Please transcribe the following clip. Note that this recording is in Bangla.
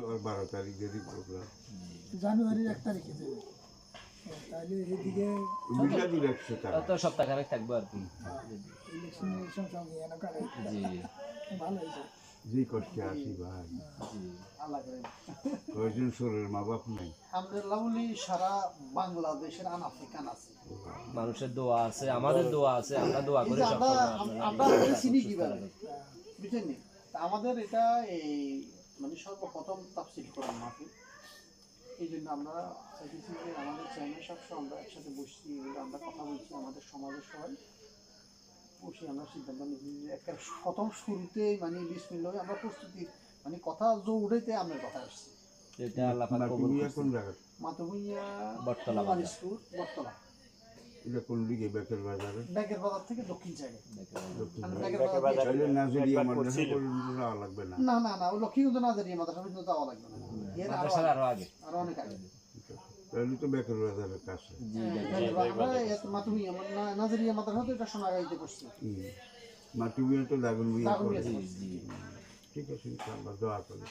আর বারো তারিখ যদি প্রোগ্রাম জানুয়ারির এক তারিখে যাবে তাহলে এদিকে মিলাদুল একশো টাকা তো সপ্তাহখানেক থাকব আর কি। ইলেকশন ইলেকশন সঙ্গে এনে কাটাই। জি। ভালো হয়েছে যে কষ্টে আসি ভাই। জি। আল্লাহ করে কয়জন সোরের মা বাপ নাই? আলহামদুলিল্লাহ বলি সারা বাংলাদেশের আছে। মানুষের দোয়া আছে আমাদের দোয়া আছে আমরা দোয়া করি আমরা চিনি কীভাবে? আমাদের এটা এই মানে সর্বপ্রথম তাফসিল করার মাফি এই জন্য আমরা চাইতেছি আমাদের চ্যানেল সবসময় আমরা একসাথে বসছি আমরা কথা বলছি আমাদের সমাজের সবাই। বসে আমরা সিদ্ধান্ত নিয়েছি যে একটা প্রথম শুরুতেই মানে বিসমিল্লাহ আমরা প্রস্তুতি মানে কথা জোড়াইতে আমরা কথা আসছি এটা আল্লাহ মাতবইয়া বটতলা কুমার বাজার। স্কুল বটতলা এটা কোন দিকে? বেকের বাজারে? ব্যাগের বাজার থেকে দক্ষিণ সাইডে। বাজার। নাজরিয়া মাদ্রাসা পর্যন্ত যাওয়া লাগবে না। না না না ওই লক্ষ্মীগঞ্জ নাজারি মাদ্রাসা পর্যন্ত যাওয়া লাগবে না। এর আরও আগে। আরও অনেক আগে। তাহলে তো বাজারের কাছে। মাদ্রাসা এটা দাগুন ঠিক আছে ইনশাআল্লাহ দোয়া করি।